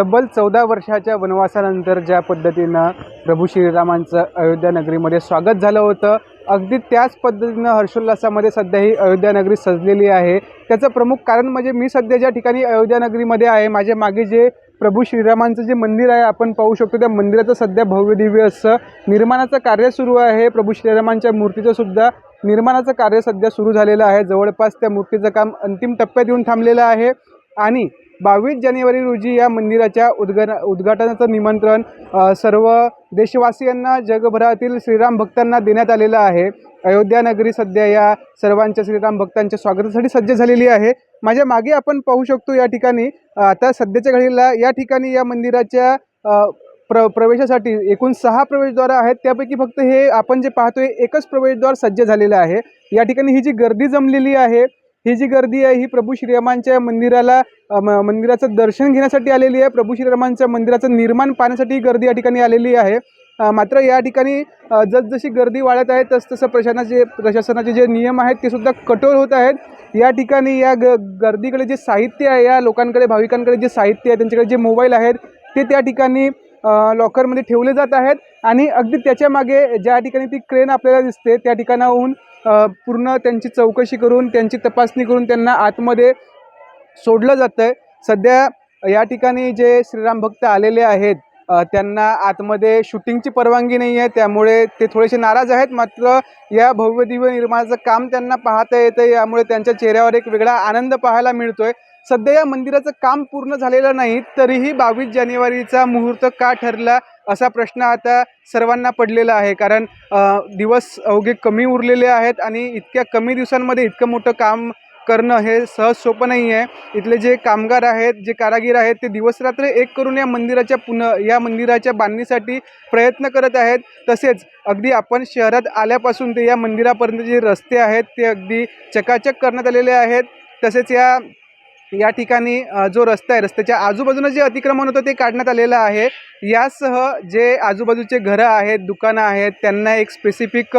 तब्बल चौदा वर्षाच्या वनवासानंतर ज्या पद्धतीनं प्रभू श्रीरामांचं अयोध्या नगरीमध्ये स्वागत झालं होतं अगदी त्याच पद्धतीनं हर्षोल्लासामध्ये सध्या ही अयोध्या नगरी सजलेली आहे. त्याचं प्रमुख कारण म्हणजे मी सध्या ज्या ठिकाणी अयोध्या नगरीमध्ये आहे माझ्या मागे जे प्रभू श्रीरामांचं जे मंदिर आहे आपण पाहू शकतो त्या मंदिराचं सध्या भव्य दिव्य असं निर्माणाचं कार्य सुरू आहे. प्रभू श्रीरामांच्या मूर्तीचं सुद्धा निर्माणाचं कार्य सध्या सुरू झालेलं आहे. जवळपास त्या मूर्तीचं काम अंतिम टप्प्यात येऊन थांबलेलं आहे. आणि बावीस जानेवारी रोजी या मंदिराच्या उद्घा उद्घाटनाचं निमंत्रण सर्व देशवासियांना जगभरातील श्रीराम भक्तांना देण्यात आलेलं आहे. अयोध्या नगरी सध्या या सर्वांच्या श्रीराम भक्तांच्या स्वागतासाठी सज्ज झालेली आहे. माझ्या मागे आपण पाहू शकतो या ठिकाणी आता सध्याच्या घडीला या ठिकाणी या मंदिराच्या प्र प्रवेशासाठी एकूण सहा प्रवेशद्वार आहेत. त्यापैकी फक्त हे आपण जे पाहतोय एकच प्रवेशद्वार सज्ज झालेलं आहे. या ठिकाणी ही जी गर्दी जमलेली आहे ही जी गर्दी आहे ही प्रभू श्रीरामांच्या मंदिराला म- मंदिराचं दर्शन घेण्यासाठी आलेली आहे. प्रभू श्रीरामांच्या मंदिराचं निर्माण पाहण्यासाठी ही गर्दी या ठिकाणी आलेली आहे. मात्र या ठिकाणी जसजशी गर्दी वाढत आहे तसतसं प्रशासनाचे प्रशासनाचे जे नियम आहेत ते सुद्धा कठोर होत आहेत. या ठिकाणी या ग गर्दीकडे जे साहित्य आहे या लोकांकडे भाविकांकडे जे साहित्य आहे त्यांच्याकडे जे मोबाईल आहेत ते त्या ठिकाणी लॉकरमध्ये ठेवले जात आहेत. आणि अगदी त्याच्यामागे ज्या ठिकाणी ती क्रेन आपल्याला दिसते त्या ठिकाणाहून पूर्ण त्यांची चौकशी करून त्यांची तपासणी करून त्यांना आतमध्ये सोडलं जातं आहे सध्या या ठिकाणी जे श्रीराम भक्त आलेले आहेत त्यांना आतमध्ये शूटिंगची परवानगी नाही आहे त्यामुळे ते थोडेसे नाराज आहेत. मात्र या भव्य दिव्य निर्माणाचं काम त्यांना पाहता येतं यामुळे त्यांच्या चेहऱ्यावर एक वेगळा आनंद पाहायला मिळतोय. सध्या या मंदिराचं काम पूर्ण झालेलं नाही तरीही बावीस जानेवारीचा मुहूर्त का ठरला असा प्रश्न आता सर्वांना पडलेला आहे. कारण दिवस अवघे कमी उरलेले आहेत आणि इतक्या कमी दिवसांमध्ये इतकं मोठं काम करणं हे सहज सोपं नाही आहे इथले जे कामगार आहेत जे कारागीर आहेत ते दिवसरात्र एक करून या मंदिराच्या पुन या मंदिराच्या बांधणीसाठी प्रयत्न करत आहेत. तसेच अगदी आपण शहरात आल्यापासून ते या मंदिरापर्यंत जे रस्ते आहेत ते अगदी चकाचक करण्यात आलेले आहेत. तसेच या या ठिकाणी जो रस्ता आहे रस्त्याच्या आजूबाजूनं जे अतिक्रमण होतं ते काढण्यात आलेलं आहे. यासह जे आजूबाजूचे घरं आहेत दुकानं आहेत त्यांना एक स्पेसिफिक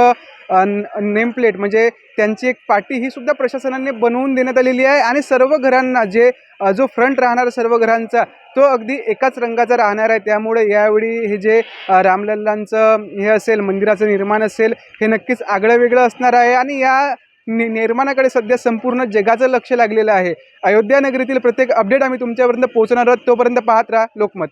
नेम प्लेट म्हणजे त्यांची एक पाटी ही सुद्धा प्रशासनाने बनवून देण्यात आलेली आहे आणि सर्व घरांना जे जो फ्रंट राहणार सर्व घरांचा तो अगदी एकाच रंगाचा राहणार आहे. त्यामुळे यावेळी हे जे रामलल्लांचं हे असेल मंदिराचं निर्माण असेल हे नक्कीच आगळं वेगळं असणार आहे. आणि या नि निर्माणाकडे सध्या संपूर्ण जगाचं लक्ष लागलेलं आहे. अयोध्या नगरीतील प्रत्येक अपडेट आम्ही तुमच्यापर्यंत पोहोचणार आहोत तोपर्यंत पाहत राहा लोकमत.